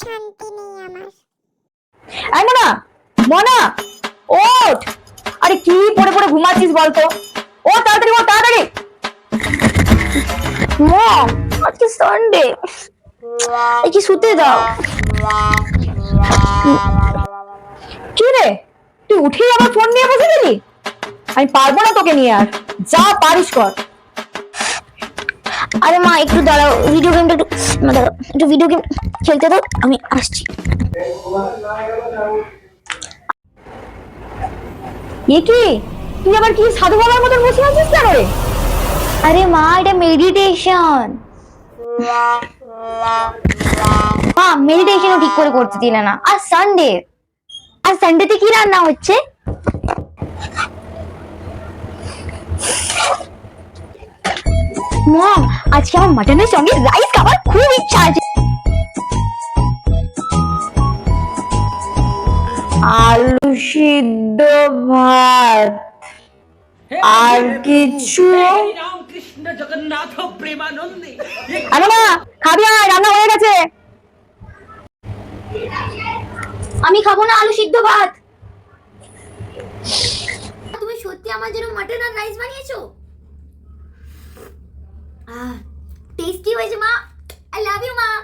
শান্তি নেই আমার। মনা ওঠ। আরে কি পড়ে পড়ে ঘুমাচ্ছিস বলতো? ও, তাড়াতাড়ি ও তাড়াতাড়ি। আজকে সানডে কি শুতে দাও। কি রে? তুই উঠেই আবার ফোন নিয়ে বসে গেলি? আমি পারব না তোকে নিয়ে আর। যা পারিস কর। আরে মা, একটু দাঁড়াও ভিডিও গেমটা একটু, মা, দাঁড়াও, একটু ভিডিও গেম খেলতে দাও, আমি আসছি। এ কি? তুই আবার কি সাধু বাবার মতন বসে আছিস কেন রে? আরে মা, এটা মেডিটেশন মা মেডিটেশনও ঠিক করে করতে দিলে না। আর সানডে আর সানডেতে কি রান্না হচ্ছে? মম আজকে আমার মাটনের সঙ্গে রাইস খাবার খুব ইচ্ছা আছে। আলু সিদ্ধ ভাত। আর কিছু? রামকৃষ্ণ জগন্নাথ প্রেমানন্দে। আরে না খাবি আয় রান্না হয়ে গেছে। আমি খাব না আলু সিদ্ধ ভাত। তুমি সত্যি আমার জন্য মাটন আর রাইস বানিয়েছো? टेस्टी वैसे माँ आई लव यू माँ